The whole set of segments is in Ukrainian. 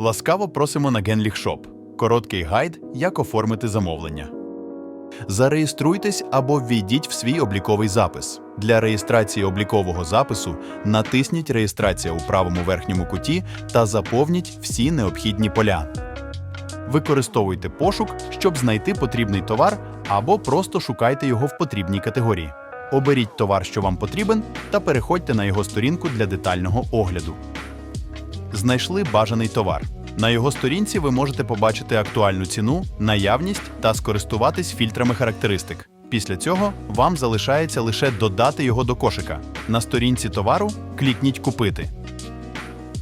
Ласкаво просимо на Genlich Короткий гайд, як оформити замовлення. Зареєструйтесь або ввійдіть в свій обліковий запис. Для реєстрації облікового запису натисніть Реєстрація у правому верхньому куті та заповніть всі необхідні поля. Використовуйте пошук, щоб знайти потрібний товар, або просто шукайте його в потрібній категорії. Оберіть товар, що вам потрібен, та переходьте на його сторінку для детального огляду. Знайшли бажаний товар. На його сторінці ви можете побачити актуальну ціну, наявність та скористуватись фільтрами характеристик. Після цього вам залишається лише додати його до кошика. На сторінці товару клікніть Купити.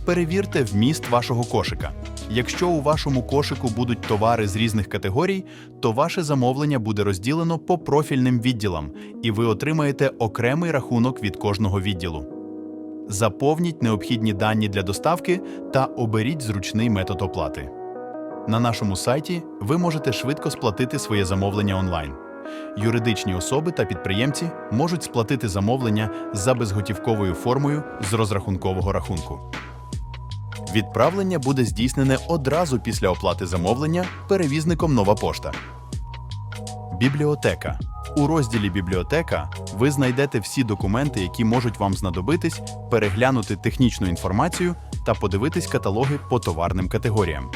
Перевірте вміст вашого кошика. Якщо у вашому кошику будуть товари з різних категорій, то ваше замовлення буде розділено по профільним відділам, і ви отримаєте окремий рахунок від кожного відділу. Заповніть необхідні дані для доставки та оберіть зручний метод оплати. На нашому сайті ви можете швидко сплатити своє замовлення онлайн. Юридичні особи та підприємці можуть сплатити замовлення за безготівковою формою з розрахункового рахунку. Відправлення буде здійснене одразу після оплати замовлення перевізником Нова пошта. Бібліотека. У розділі Бібліотека ви знайдете всі документи, які можуть вам знадобитись, переглянути технічну інформацію та подивитись каталоги по товарним категоріям.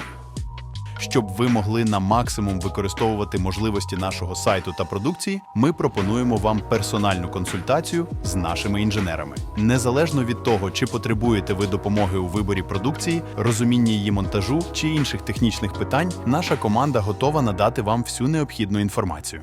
Щоб ви могли на максимум використовувати можливості нашого сайту та продукції, ми пропонуємо вам персональну консультацію з нашими інженерами. Незалежно від того, чи потребуєте ви допомоги у виборі продукції, розумінні її монтажу чи інших технічних питань, наша команда готова надати вам всю необхідну інформацію.